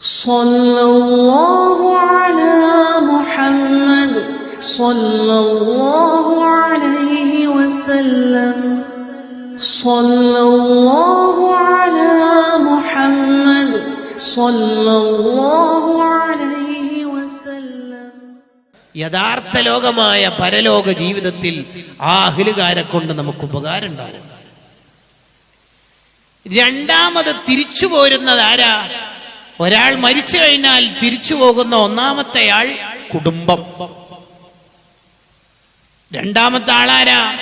صلى الله على محمد صلى الله عليه وسلم صلى الله على محمد صلى الله عليه وسلم യഥാർത്ഥ ലോകമായ പരലോക ജീവിതത്തിൽ ആ അഹിലുകാരെ കൊണ്ട് നമുക്ക് ഉപകാരം ഉണ്ടാകും രണ്ടാമത് തിരിച്ചു പോരുന്നത് ആരാ ഒരാൾ മരിച്ചു കഴിഞ്ഞാൽ തിരിച്ചു പോകുന്ന ഒന്നാമത്തെ ആൾ കുടുംബം. രണ്ടാമത്തെ ആളാരാ?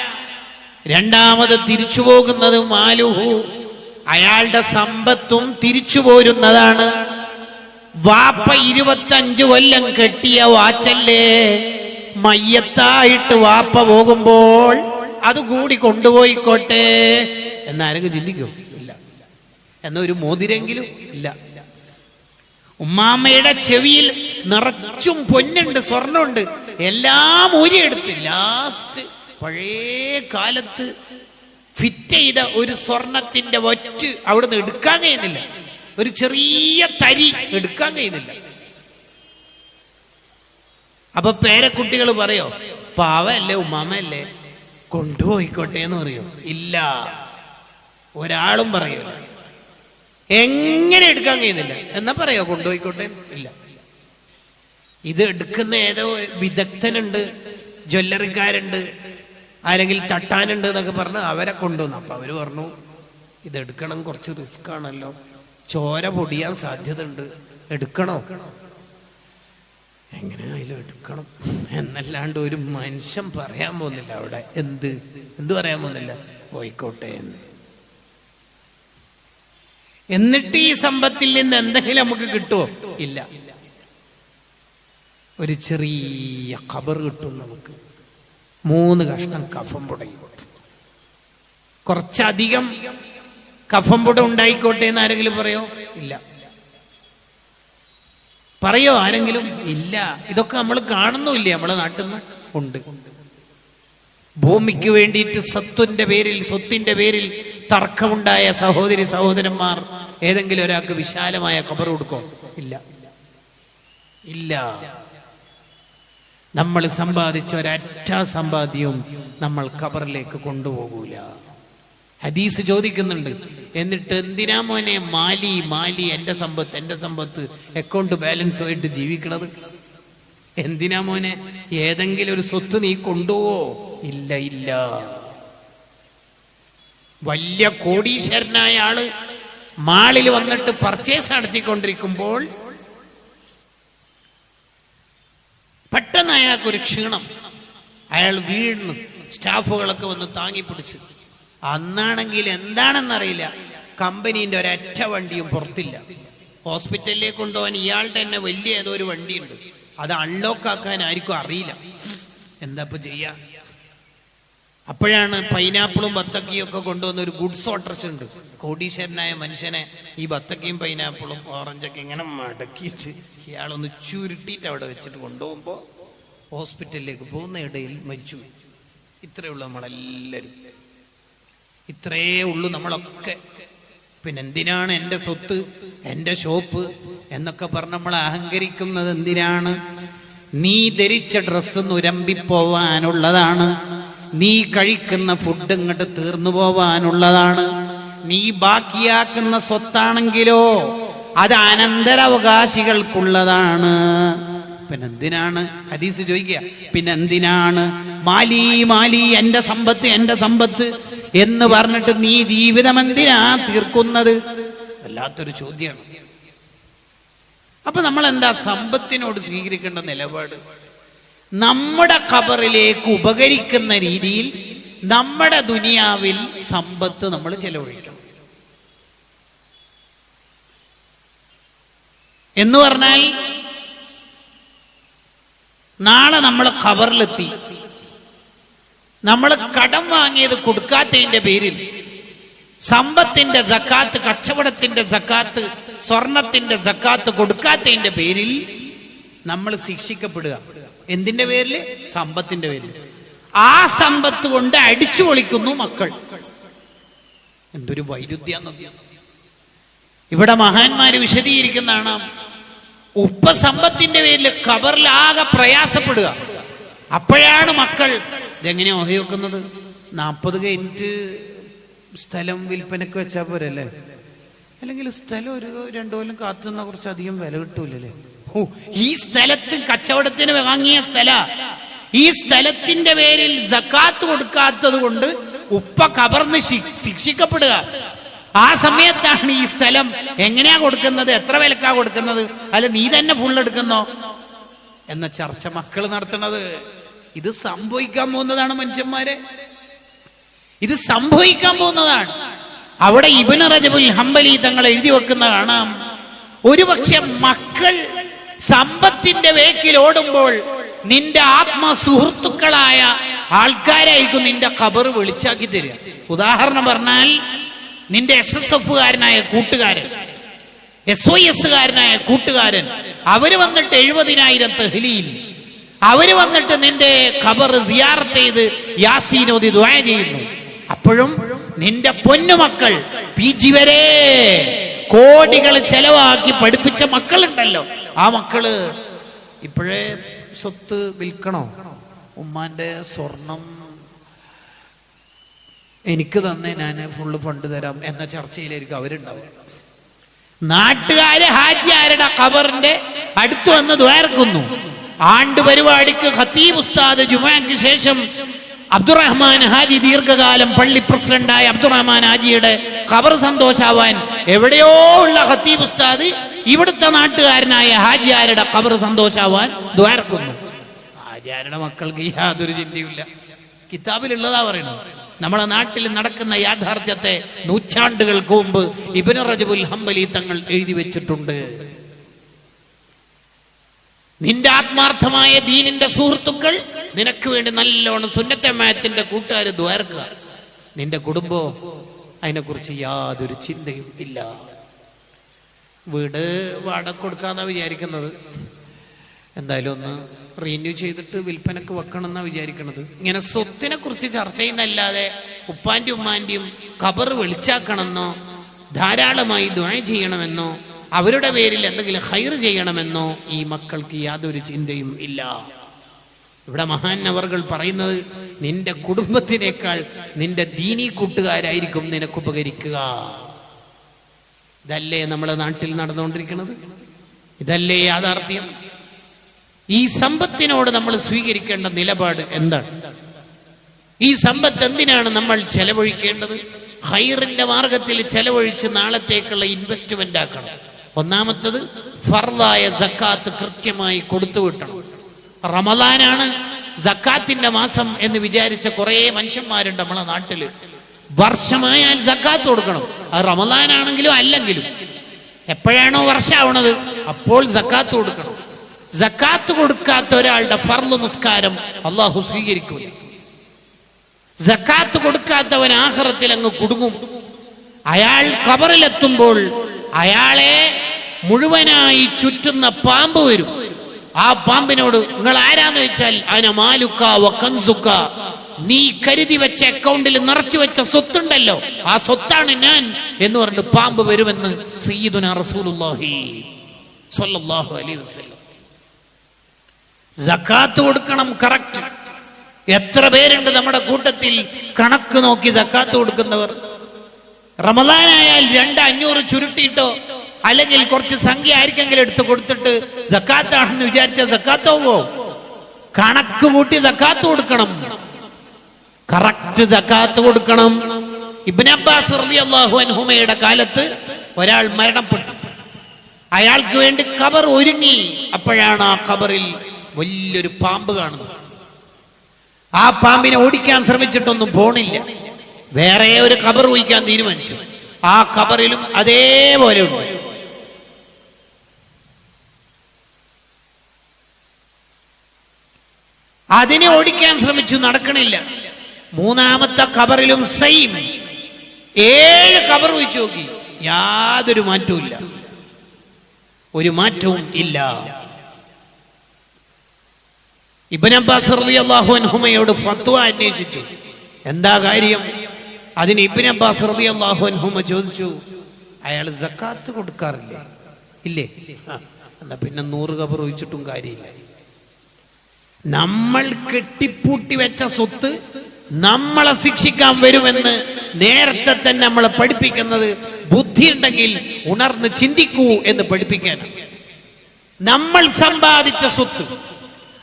രണ്ടാമത് തിരിച്ചു പോകുന്നത് മാലുഹു. അയാളുടെ സമ്പത്തും തിരിച്ചു പോരുന്നതാണ്. വാപ്പ ഇരുപത്തഞ്ച് കൊല്ലം കെട്ടിയ വാച്ചല്ലേ? മയ്യത്തായിട്ട് വാപ്പ പോകുമ്പോൾ അത് കൂടി കൊണ്ടുപോയിക്കോട്ടെ. എന്നാരെങ്കിലും ചിന്തിക്കും? ഇല്ല. എന്നൊരു മോതിരെങ്കിലും ഇല്ല. ഉമ്മാമ്മയുടെ ചെവിയിൽ നിറച്ചും പൊന്നുണ്ട് സ്വർണമുണ്ട് എല്ലാം ഊരിയെടുത്ത് ലാസ്റ്റ് പഴയ കാലത്ത് ഫിറ്റ് ചെയ്ത ഒരു സ്വർണത്തിന്റെ ഒറ്റ് അവിടുന്ന് എടുക്കാൻ കഴിയുന്നില്ല. ഒരു ചെറിയ തരി എടുക്കാൻ കഴിയുന്നില്ല. അപ്പൊ പേരക്കുട്ടികൾ പറയോ പാവല്ലേ ഉമ്മാമല്ലേ കൊണ്ടുപോയിക്കോട്ടെ എന്ന് പറയോ. ഇല്ല. ഒരാളും പറയൂല. എങ്ങനെ എടുക്കാൻ കഴിയുന്നില്ല. എന്നാ പറയോ കൊണ്ടുപോയിക്കോട്ടെ. ഇല്ല. ഇത് എടുക്കുന്ന ഏതോ വിദഗ്ധനുണ്ട് ജ്വല്ലറിക്കാരുണ്ട് അല്ലെങ്കിൽ തട്ടാനുണ്ട് എന്നൊക്കെ പറഞ്ഞ് അവരെ കൊണ്ടുവന്നു. അപ്പൊ അവർ പറഞ്ഞു ഇത് എടുക്കണം കുറച്ച് റിസ്ക് ആണല്ലോ. ചോര പൊടിയാൻ സാധ്യത ഉണ്ട് എടുക്കണോ? അതിലും എടുക്കണം. എന്നല്ലാണ്ട് ഒരു മനുഷ്യൻ പറയാൻ പോകുന്നില്ല അവിടെ. എന്ത്? എന്ത് പറയാൻ പോകുന്നില്ല? പോയിക്കോട്ടെ എന്ന്. എന്നിട്ട് ഈ സമ്പത്തിൽ നിന്ന് എന്തെങ്കിലും നമുക്ക് കിട്ടുമോ ഇല്ല. ഒരു ചെറിയ ഖബർ കിട്ടും നമുക്ക്. മൂന്ന് കഷ്ണം കഫം പുടയും കുറച്ചധികം കഫം പുട ഉണ്ടായിക്കോട്ടെ എന്ന് ആരെങ്കിലും പറയോ? ഇല്ല. പറയോ? ആരെങ്കിലും? ഇല്ല. ഇതൊക്കെ നമ്മൾ കാണുന്നുമില്ല? നമ്മളെ നാട്ടിൽ നിന്ന്? ഉണ്ട്. ഭൂമിക്ക് വേണ്ടിയിട്ട് സത്വന്റെ പേരിൽ സ്വത്തിന്റെ പേരിൽ തർക്കമുണ്ടായ സഹോദരി സഹോദരന്മാർ ഏതെങ്കിലും ഒരാൾക്ക് വിശാലമായ ഖബർ കൊടുക്കോ? ഇല്ല. ഇല്ല. നമ്മൾ സമ്പാദിച്ച ഒരറ്റ സമ്പാദ്യവും നമ്മൾ ഖബറിലേക്ക് കൊണ്ടുപോകൂല. ഹദീസ് ചോദിക്കുന്നുണ്ട് എന്നിട്ട് എന്തിനാ മോനെ മാലി മാലി എന്റെ സമ്പത്ത് എന്റെ സമ്പത്ത് അക്കൗണ്ട് ബാലൻസ് ആയിട്ട് ജീവിക്കണത്? എന്തിനാ മോനെ? ഏതെങ്കിലും ഒരു സ്വത്ത് നീ കൊണ്ടുപോവോ? ഇല്ല ഇല്ല. വലിയ കോടീശ്വരനായ ആൾ മാളിൽ വന്നിട്ട് പർച്ചേസ് നടത്തിക്കൊണ്ടിരിക്കുമ്പോൾ പെട്ടെന്ന് അയാൾക്ക് ഒരു ക്ഷീണം. അയാൾ വീഴുന്നു. സ്റ്റാഫുകളൊക്കെ വന്ന് താങ്ങി പിടിച്ച്. അന്നാണെങ്കിൽ എന്താണെന്നറിയില്ല. കമ്പനീന്റെ ഒരറ്റ വണ്ടിയും പുറത്തില്ല. ഹോസ്പിറ്റലിലേക്ക് കൊണ്ടുപോകാൻ ഇയാളുടെ തന്നെ വലിയ ഏതോ ഒരു വണ്ടിയുണ്ട്. അത് അൺലോക്ക് ആക്കാൻ ആർക്കും അറിയില്ല. എന്താ ഇപ്പൊ ചെയ്യാ? അപ്പോഴാണ് പൈനാപ്പിളും ബത്തക്കിയും ഒക്കെ കൊണ്ടുവന്ന ഒരു ഗുഡ്സ് ഓട്ടർസ് ഉണ്ട്. കോടീശ്വരനായ മനുഷ്യനെ ഈ ബത്തക്കിയും പൈനാപ്പിളും ഓറഞ്ചൊക്കെ ഇങ്ങനെ മടക്കിയിട്ട് ഇയാളൊന്ന് ചുരുട്ടിയിട്ട് അവിടെ വെച്ചിട്ട് കൊണ്ടുപോകുമ്പോൾ ഹോസ്പിറ്റലിലേക്ക് പോകുന്ന ഇടയിൽ മരിച്ചു ഇത്രയേ ഉള്ളൂ നമ്മളെല്ലാവരും. ഇത്രയേ ഉള്ളൂ നമ്മളൊക്കെ. പിന്നെ എന്തിനാണ് എന്റെ സ്വത്ത് എന്റെ ഷോപ്പ് എന്നൊക്കെ പറഞ്ഞ് നമ്മൾ അഹങ്കരിക്കുന്നത് എന്തിനാണ്? നീ ധരിച്ച ഡ്രസ്സ് നുരമ്പിപ്പോവാനുള്ളതാണ് നീ കഴിക്കുന്ന ഫുഡ് ഇങ്ങോട്ട് തീർന്നു പോവാനുള്ളതാണ്. നീ ബാക്കിയാക്കുന്ന സ്വത്താണെങ്കിലോ അത് അനന്തരാവകാശികൾക്കുള്ളതാണ്. പിന്നെന്തിനാണ്? ഹദീസ് ചോദിക്കുക. പിന്നെന്തിനാണ്? മാലി മാലി എന്റെ സമ്പത്ത് എന്റെ സമ്പത്ത് എന്ന് പറഞ്ഞിട്ട് നീ ജീവിതം എന്തിനാ തീർക്കുന്നത്? വല്ലാത്തൊരു ചോദ്യമാണ്. അപ്പൊ നമ്മൾ എന്താ സമ്പത്തിനോട് സ്വീകരിക്കേണ്ട നിലപാട്? നമ്മുടെ ഖബറിലേക്ക് ഉപകരിക്കുന്ന രീതിയിൽ നമ്മുടെ ദുനിയാവിൽ സമ്പത്ത് നമ്മൾ ചെലവഴിക്കണം. എന്ന് പറഞ്ഞാൽ നാളെ നമ്മൾ ഖബറിലെത്തി. നമ്മൾ കടം വാങ്ങിയത് കൊടുക്കാത്തതിന്റെ പേരിൽ സമ്പത്തിന്റെ സക്കാത്ത് കച്ചവടത്തിന്റെ സക്കാത്ത് സ്വർണത്തിന്റെ സക്കാത്ത് കൊടുക്കാത്തതിന്റെ പേരിൽ നമ്മൾ ശിക്ഷിക്കപ്പെടുക. എന്തിന്റെ പേരിൽ സമ്പത്തിന്റെ പേരിൽ ആ സമ്പത്ത് കൊണ്ട് അടിച്ചു പൊളിക്കുന്നു മക്കൾ. എന്തൊരു വൈരുദ്ധ്യം ഇവിടെ മഹാന്മാര് വിശദീകരിക്കുന്നതാണ് ഉപ്പ സമ്പത്തിന്റെ പേരിൽ കബറിലാകെ പ്രയാസപ്പെടുക. അപ്പോഴാണ് മക്കൾ ഇതെങ്ങനെയാ ഓഹയോക്കുന്നത് നാൽപ്പത് കഴിഞ്ഞിട്ട് സ്ഥലം വിൽപ്പനക്ക് വെച്ചാൽ പോരല്ലേ? അല്ലെങ്കിൽ സ്ഥലം ഒരു രണ്ടു കൊല്ലം കാത്തുനിന്ന കുറച്ച് അധികം വില കിട്ടൂലല്ലേ? ഈ സ്ഥലത്ത് കച്ചവടത്തിന് വാങ്ങിയ സ്ഥല. ഈ സ്ഥലത്തിന്റെ പേരിൽ ജക്കാത്ത് കൊടുക്കാത്തത് കൊണ്ട് ഉപ്പ കവർന്ന് ശിക്ഷിക്കപ്പെടുക. ആ സമയത്താണ് ഈ സ്ഥലം എങ്ങനെയാ കൊടുക്കുന്നത്? എത്ര വിലക്കാ കൊടുക്കുന്നത്? അല്ല നീ തന്നെ ഫുൾ എടുക്കുന്നോ? എന്ന ചർച്ച മക്കൾ നടത്തുന്നത്. ഇത് സംഭവിക്കാൻ പോകുന്നതാണ് മനുഷ്യന്മാരെ. ഇത് സംഭവിക്കാൻ പോകുന്നതാണ്. അവിടെ ഇബിന് റജബുൽ ഹംബലി തങ്ങൾ എഴുതി വെക്കുന്ന കാണാം. ഒരുപക്ഷെ മക്കൾ സമ്പത്തിന്റെ വേക്കിൽ ഓടുമ്പോൾ നിന്റെ ആത്മസുഹൃത്തുക്കളായ ആൾക്കാരായിരിക്കും നിന്റെ ഖബർ വിളിച്ചാക്കി തരിക. ഉദാഹരണം പറഞ്ഞാൽ നിന്റെ എസ് എസ് എഫുകാരനായ കൂട്ടുകാരൻ എസ് ഒ എസ്സുകാരനായ കൂട്ടുകാരൻ അവർ വന്നിട്ട് എഴുപതിനായിരം തെഹ്ലിയിൽ അവർ വന്നിട്ട് നിന്റെ ഖബർ സിയാറത്ത് ചെയ്ത് യാസീനോദി ദ്വായ ചെയ്യുന്നു. അപ്പോഴും നിന്റെ പൊന്നുമക്കൾ പി ജി വരെ കോടികൾ ചെലവാക്കി പഠിപ്പിച്ച മക്കളുണ്ടല്ലോ. ആ മക്കൾ ഇപ്പോഴേ സ്വത്ത് വിൽക്കണോ? ഉമ്മാന്റെ സ്വർണം എനിക്ക് തന്നെ ഞാൻ ഫുള്ള് ഫണ്ട് തരാം എന്ന ചർച്ചയിലായിരിക്കും അവരുണ്ടാവുക. നാട്ടുകാര് ഹാജിയാരുടെ കബറിന്റെ അടുത്ത് വന്ന് ദ്വാരക്കുന്നു. ആണ്ട് പരിപാടിക്ക് ഖത്തീബ് ഉസ്താദ് ജുമാക്ക് ശേഷം അബ്ദുറഹ്മാൻ ഹാജി ദീർഘകാലം പള്ളി പ്രസിഡന്റായ അബ്ദുറഹ്മാൻ ഹാജിയുടെ ഖബർ സന്തോഷാവാൻ എവിടെയോ ഉള്ള ഖത്തീബ് ഉസ്താദ് ഇവിടുത്തെ നാട്ടുകാരനായ ഹാജിയാരുടെ കബർ സന്തോഷാവാൻ ദ്വാരക്കുന്നു. ഹാജിയാരുടെ മക്കൾക്ക് യാതൊരു ചിന്തയുമില്ല. കിതാബിലുള്ളതാ പറയുന്നത്. നമ്മളെ നാട്ടിൽ നടക്കുന്ന യാഥാർത്ഥ്യത്തെ നൂറ്റാണ്ടുകൾക്ക് മുമ്പ് ഇബിന് റജബുൽ ഹംബലി തങ്ങൾ എഴുതി വെച്ചിട്ടുണ്ട്. നിന്റെ ആത്മാർത്ഥമായ ദീനിന്റെ സുഹൃത്തുക്കൾ നിനക്ക് വേണ്ടി നല്ലോണം സുന്നത്തമായത്തിന്റെ കൂട്ടുകാർ ദ്വാരക്കുക. നിന്റെ കുടുംബം അതിനെക്കുറിച്ച് യാതൊരു ചിന്തയും ഇല്ല. വീട് വാടക കൊടുക്കാന്നാ വിചാരിക്കുന്നത്. എന്തായാലും ഒന്ന് റീന്യൂ ചെയ്തിട്ട് വിൽപ്പനക്ക് വെക്കണം എന്നാ വിചാരിക്കണത്. ഇങ്ങനെ സ്വത്തിനെ കുറിച്ച് ചർച്ച ചെയ്യുന്നല്ലാതെ ഉപ്പാന്റെ ഉമ്മാന്റെയും ഖബർ വെളിച്ചാക്കണമെന്നോ ധാരാളമായി ദ്വയ ചെയ്യണമെന്നോ അവരുടെ പേരിൽ എന്തെങ്കിലും ഹൈർ ചെയ്യണമെന്നോ ഈ മക്കൾക്ക് യാതൊരു ചിന്തയും ഇല്ല. ഇവിടെ മഹാനവർകൾ പറയുന്നത് നിന്റെ കുടുംബത്തിനേക്കാൾ നിന്റെ ദീനീ കൂട്ടുകാരായിരിക്കും നിനക്ക് ഉപകരിക്കുക. ഇതല്ലേ നമ്മളെ നാട്ടിൽ നടന്നുകൊണ്ടിരിക്കുന്നത്? ഇതല്ലേ യാഥാർത്ഥ്യം? ഈ സമ്പത്തിനോട് നമ്മൾ സ്വീകരിക്കേണ്ട നിലപാട് എന്താണ്? ഈ സമ്പത്ത് എന്തിനാണ് നമ്മൾ ചെലവഴിക്കേണ്ടത്? ഹൈറിന്റെ മാർഗത്തിൽ ചെലവഴിച്ച് നാളത്തേക്കുള്ള ഇൻവെസ്റ്റ്മെന്റ് ആക്കണം. ഒന്നാമത്തത് ഫർദായ സക്കാത്ത് കൃത്യമായി കൊടുത്തു വിട്ടണം. റമദാനാണ് സക്കാത്തിന്റെ മാസം എന്ന് വിചാരിച്ച കുറേ മനുഷ്യന്മാരുണ്ട് നമ്മളെ നാട്ടിൽ. വർഷമായാൽ ജക്കാത്ത് കൊടുക്കണം. അത് റമദാനാണെങ്കിലും അല്ലെങ്കിലും. എപ്പോഴാണോ വർഷമാവണത് അപ്പോൾ ജക്കാത്ത് കൊടുക്കണം. ജക്കാത്ത് കൊടുക്കാത്ത ഒരാളുടെ ഫർദ് നിസ്കാരം അള്ളാഹു സ്വീകരിക്കും ജക്കാത്ത് കൊടുക്കാത്തവൻ ആഹ്റത്തിൽ അങ്ങ് കുടുങ്ങും. അയാൾ കബറിലെത്തുമ്പോൾ അയാളെ മുഴുവനായി ചുറ്റുന്ന പാമ്പ് വരും. ആ പാമ്പിനോട് നിങ്ങൾ ആരാന്ന് വെച്ചാൽ? അതിനെ മാലുക്ക വക്കൻസുക്ക നീ കരുതി വെച്ച അക്കൗണ്ടിൽ നിറച്ചു വെച്ച സ്വത്തുണ്ടല്ലോ. ആ സ്വത്താണ് ഞാൻ എന്ന് പറഞ്ഞിട്ട് പാമ്പ് വരുമെന്ന് റസൂലുള്ളാഹി സ്വല്ലല്ലാഹു അലൈഹി വസല്ലം. സക്കാത്ത് കൊടുക്കണം കറക്റ്റ് എത്ര പേരുണ്ട് നമ്മുടെ കൂട്ടത്തിൽ? കണക്ക് നോക്കി സക്കാത്ത് കൊടുക്കുന്നവർ. റമദാനായാൽ രണ്ട് അഞ്ഞൂറ് ചുരുട്ടിയിട്ടോ അല്ലെങ്കിൽ കുറച്ച് സംഖ്യ ആർക്കെങ്കിലും എടുത്ത് കൊടുത്തിട്ട് സക്കാത്താണെന്ന് വിചാരിച്ച സക്കാത്താവോ കണക്ക് കൂട്ടി സക്കാത്ത് കൊടുക്കണം. കറക്റ്റ് ജക്കാത്ത് കൊടുക്കണം. ഇബ്ൻ അബ്ബാസ് റളിയല്ലാഹു അൻഹുമയുടെ കാലത്ത് ഒരാൾ മരണപ്പെട്ടു. അയാൾക്ക് വേണ്ടി കബർ ഒരുങ്ങി. അപ്പോഴാണ് ആ കബറിൽ വലിയൊരു പാമ്പ് കാണുന്നത്. ആ പാമ്പിനെ ഓടിക്കാൻ ശ്രമിച്ചിട്ടൊന്നും പോണില്ല. വേറെ ഒരു കബർ ഊഹിക്കാൻ തീരുമാനിച്ചു. ആ കബറിലും അതേപോലെ ഉണ്ട്. അതിനെ ഓടിക്കാൻ ശ്രമിച്ചു നടക്കണില്ല. മൂന്നാമത്തെ കബറിലും സെയിം. ഏഴ് കബർ വെച്ച് നോക്കി. യാതൊരു മാറ്റവും ഇല്ല. ഒരു മാറ്റവും ഇല്ല. ഇബൻ അബ്ബാസ് അൻഹുമയോട് ഫത്വ അന്വേഷിച്ചു. എന്താ കാര്യം? അതിന് ഇബിൻ അബ്ബാസ് ചോദിച്ചു അയാൾ ജക്കാത്ത് കൊടുക്കാറില്ല? ഇല്ലേ. എന്നാ പിന്നെ നൂറ് കബർ ഒഴിച്ചിട്ടും കാര്യമില്ല. നമ്മൾ കെട്ടിപ്പൂട്ടി വെച്ച സ്വത്ത് നമ്മളെ ശിക്ഷിക്കാൻ വരുമെന്ന് നേരത്തെ തന്നെ നമ്മളെ പഠിപ്പിക്കുന്നത് ബുദ്ധി ഉണ്ടെങ്കിൽ ഉണർന്ന് ചിന്തിക്കൂ എന്ന് പഠിപ്പിക്കാനാണ് നമ്മൾ സമ്പാദിച്ച സ്വത്ത്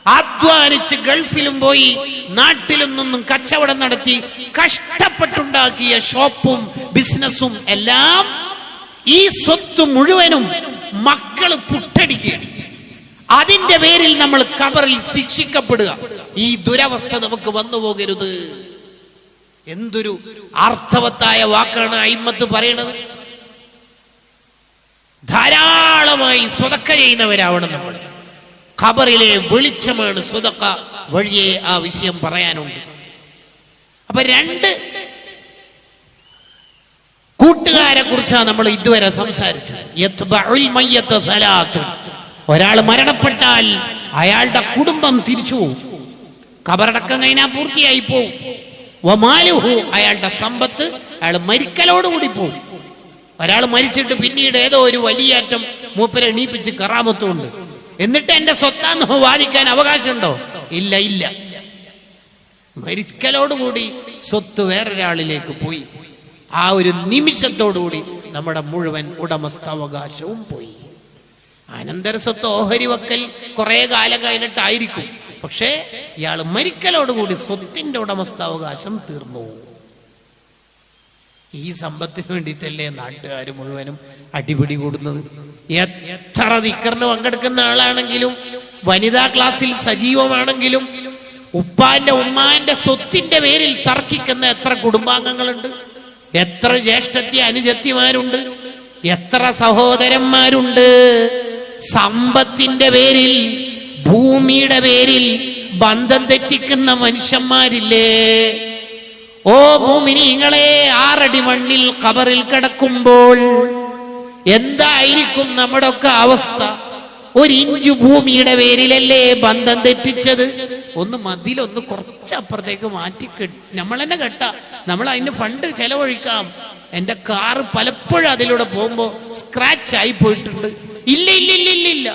അധ്വാനിച്ച് ഗൾഫിലും പോയി നാട്ടിലും നിന്നും കച്ചവടം നടത്തി കഷ്ടപ്പെട്ടുണ്ടാക്കിയ ഷോപ്പും ബിസിനസ്സും എല്ലാം ഈ സ്വത്ത് മുഴുവനും മക്കൾ പുട്ടടിക്കുകയാണ്. അതിന്റെ പേരിൽ നമ്മൾ കബറിൽ ശിക്ഷിക്കപ്പെടുക. ഈ ദുരവസ്ഥ നമുക്ക് വന്നു പോകരുത്. എന്തൊരു അർത്ഥവത്തായ വാക്കാണ് അയിമത്ത് പറയണത്? ധാരാളമായി സ്വതക്ക ചെയ്യുന്നവരാവണം നമ്മൾ. ഖബറിലെ വെളിച്ചമാണ് സ്വതക്ക വഴിയെ ആ വിഷയം പറയാനുണ്ട്. അപ്പൊ രണ്ട് കൂട്ടുകാരെ കുറിച്ചാണ് നമ്മൾ ഇതുവരെ സംസാരിച്ചത്. ഒരാൾ മരണപ്പെട്ടാൽ അയാളുടെ കുടുംബം തിരിച്ചു കബറടക്കം കഴിഞ്ഞാൽ പൂർത്തിയായി പോകും. വമാലുഹു അയാളുടെ സമ്പത്ത് അയാൾ മരിക്കലോടുകൂടി പോകും. ഒരാൾ മരിച്ചിട്ട് പിന്നീട് ഏതോ ഒരു വലിയാറ്റം മൂപ്പരെ എണീപ്പിച്ച് കറാമത്തുണ്ട്. എന്നിട്ട് എന്റെ സ്വത്താന്ന് വാദിക്കാൻ അവകാശമുണ്ടോ? ഇല്ല ഇല്ല. മരിക്കലോടുകൂടി സ്വത്ത് വേറൊരാളിലേക്ക് പോയി. ആ ഒരു നിമിഷത്തോടുകൂടി നമ്മുടെ മുഴുവൻ ഉടമസ്ഥാവകാശവും പോയി. അനന്തര സ്വത്ത് ഓഹരി വക്കൽ കുറെ കാലം കഴിഞ്ഞിട്ടായിരിക്കും. പക്ഷേ ഇയാൾ മരിക്കലോടുകൂടി സ്വത്തിന്റെ ഉടമസ്ഥാവകാശം തീർന്നു. ഈ സമ്പത്തിന് വേണ്ടിയിട്ടല്ലേ നാട്ടുകാർ മുഴുവനും അടിപിടി കൂടുന്നത്? എത്ര ദിക്കറിന് പങ്കെടുക്കുന്ന ആളാണെങ്കിലും വനിതാ ക്ലാസ്സിൽ സജീവമാണെങ്കിലും ഉപ്പാന്റെ ഉമ്മാന്റെ സ്വത്തിന്റെ പേരിൽ തർക്കിക്കുന്ന എത്ര കുടുംബാംഗങ്ങളുണ്ട്? എത്ര ജ്യേഷ്ഠത്തി അനുജത്തിമാരുണ്ട്? എത്ര സഹോദരന്മാരുണ്ട്? സമ്പത്തിന്റെ പേരിൽ ഭൂമിയുടെ പേരിൽ ബന്ധം തെറ്റിക്കുന്ന മനുഷ്യന്മാരില്ലേ? ഓ ഭൂമിനിങ്ങളെ ആറടി മണ്ണിൽ കബറിൽ കിടക്കുമ്പോൾ എന്തായിരിക്കും നമ്മുടെ ഒക്കെ അവസ്ഥ? ഒരു ഇഞ്ചു ഭൂമിയുടെ പേരിലല്ലേ ബന്ധം തെറ്റിച്ചത്? ഒന്ന് മതിലൊന്ന് കുറച്ച് അപ്പുറത്തേക്ക് മാറ്റി കെട്ടി നമ്മൾ തന്നെ കെട്ട. നമ്മൾ അതിന് ഫണ്ട് ചെലവഴിക്കാം. എന്റെ കാറ് പലപ്പോഴും അതിലൂടെ പോകുമ്പോ സ്ക്രാച്ച് ആയി പോയിട്ടുണ്ട്. ഇല്ല ഇല്ല ഇല്ല ഇല്ല ഇല്ല.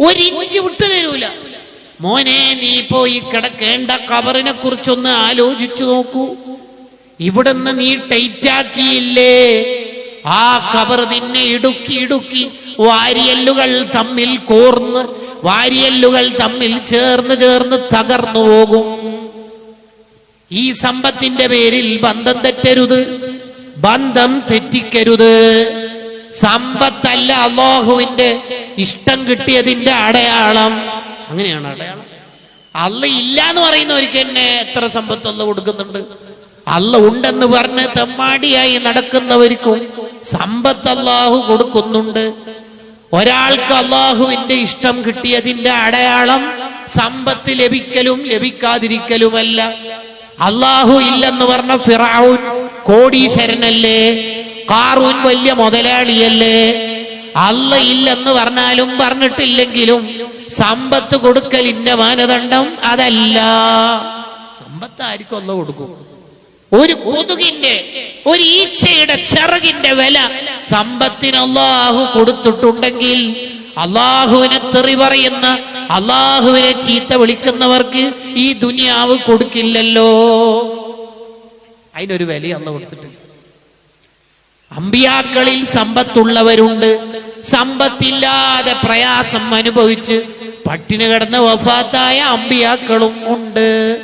ഒരു ഇഞ്ച് വിട്ടു തരൂല. മോനെ നീ പോയി കിടക്കേണ്ട കബറിനെ കുറിച്ചൊന്ന് ആലോചിച്ചു നോക്കൂ. ഇവിടുന്ന് നീ ടൈറ്റാക്കിയില്ലേ? ആ കബർ നിന്നെ ഇടുക്കി ഇടുക്കി വാരിയല്ലുകൾ തമ്മിൽ കോർന്ന് വാരിയല്ലുകൾ തമ്മിൽ ചേർന്ന് ചേർന്ന് തകർന്നു പോകും. ഈ സമ്പത്തിന്റെ പേരിൽ ബന്ധം തെറ്റരുത്. ബന്ധം തെറ്റിക്കരുത്. സമ്പത്തല്ല അള്ളാഹുവിന്റെ ഇഷ്ടം കിട്ടിയതിന്റെ അടയാളം. അങ്ങനെയാണ് അടയാളം. അല്ല ഇല്ല എന്ന് പറയുന്നവർക്ക് തന്നെ എത്ര സമ്പത്ത് അല്ല കൊടുക്കുന്നുണ്ട്? അല്ല ഉണ്ടെന്ന് പറഞ്ഞ് തെമ്മാടിയായി നടക്കുന്നവർക്കും സമ്പത്ത് അള്ളാഹു കൊടുക്കുന്നുണ്ട്. ഒരാൾക്ക് അള്ളാഹുവിന്റെ ഇഷ്ടം കിട്ടിയതിന്റെ അടയാളം സമ്പത്ത് ലഭിക്കലും ലഭിക്കാതിരിക്കലുമല്ല. അള്ളാഹു ഇല്ലെന്ന് പറഞ്ഞ ഫിറാവു കോടീശ്വരനല്ലേ? കാറൂൻ വലിയ മുതലാളിയല്ലേ? അല്ല ഇല്ലെന്ന് പറഞ്ഞാലും പറഞ്ഞിട്ടില്ലെങ്കിലും സമ്പത്ത് കൊടുക്കൽ കൊടുക്കലിന്റെ മാനദണ്ഡം അതല്ല. സമ്പത്ത് ആർക്കും അല്ല കൊടുക്കും. ഒരു കൊതുകിന്റെ ഒരു ഈച്ചയുടെ ചിറകിന്റെ വില സമ്പത്തിന് അള്ളാഹു കൊടുത്തിട്ടുണ്ടെങ്കിൽ അള്ളാഹുവിനെ തെറി പറയുന്ന അള്ളാഹുവിനെ ചീത്ത വിളിക്കുന്നവർക്ക് ഈ ദുനിയാവ് കൊടുക്കില്ലല്ലോ. അതിനൊരു വില അന്ന് കൊടുത്തിട്ടില്ല അമ്പിയാക്കളിൽ സമ്പത്തുള്ളവരുണ്ട്. സമ്പത്തില്ലാതെ പ്രയാസം അനുഭവിച്ച് പട്ടിണി കിടന്ന വഫാത്തായ അമ്പിയാക്കളും ഉണ്ട്.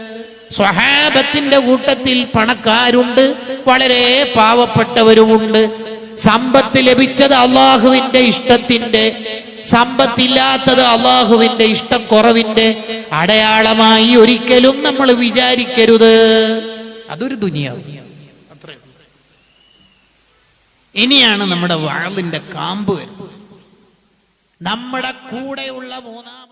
സ്വഹാബത്തിന്റെ കൂട്ടത്തിൽ പണക്കാരുണ്ട്. വളരെ പാവപ്പെട്ടവരുമുണ്ട്. സമ്പത്ത് ലഭിച്ചത് അള്ളാഹുവിന്റെ ഇഷ്ടത്തിന്റെ സമ്പത്തില്ലാത്തത് അള്ളാഹുവിന്റെ ഇഷ്ടക്കുറവിന്റെ അടയാളമായി ഒരിക്കലും നമ്മൾ വിചാരിക്കരുത്. അതൊരു ദുനിയാവ്. അത്രേ ഉള്ളൂ. ഇനിയാണ് നമ്മുടെ വാളിന്റെ കാമ്പ് വരുന്നത്. നമ്മുടെ കൂടെയുള്ള മൂന്നാം